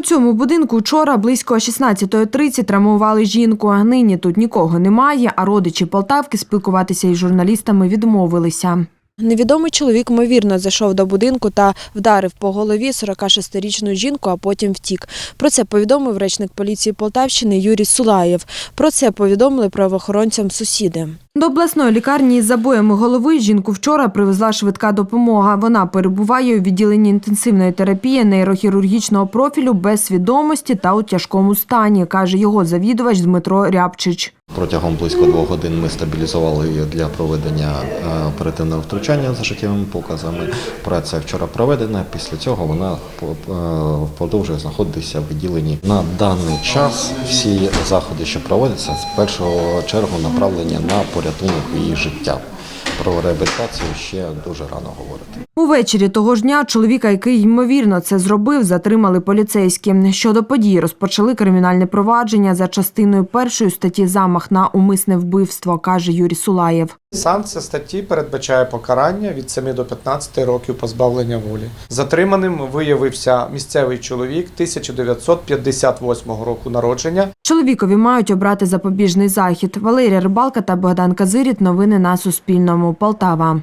У цьому будинку вчора близько 16.30 травмували жінку. Нині тут нікого немає, а родичі Полтавки спілкуватися із журналістами відмовилися. Невідомий чоловік ймовірно зайшов до будинку та вдарив по голові 46-річну жінку, а потім втік. Про це повідомив речник поліції Полтавщини Юрій Сулаєв. Про це повідомили правоохоронцям сусіди. До обласної лікарні із забоями голови жінку вчора привезла швидка допомога. Вона перебуває у відділенні інтенсивної терапії нейрохірургічного профілю без свідомості та у тяжкому стані, каже його завідувач Дмитро Рябчич. Протягом близько двох годин ми стабілізували її для проведення е, оперативного втручання за життєвими показами. Операція вчора проведена. Після цього вона е, продовжує знаходитися в відділенні. На даний час всі заходи, що проводяться, з першого чергу направлені на порятунок її життя. Про реабілітацію ще дуже рано говорити. Увечері того ж дня чоловіка, який ймовірно це зробив, затримали поліцейські. Щодо події розпочали кримінальне провадження за частиною першої статті замах на умисне вбивство, каже Юрій Сулаєв. Санкція статті передбачає покарання від 7 до 15 років позбавлення волі. Затриманим виявився місцевий чоловік 1958 року народження. Чоловікові мають обрати запобіжний захід. Валерія Рибалка та Богдан Казиріт. Новини на Суспільному. Полтава.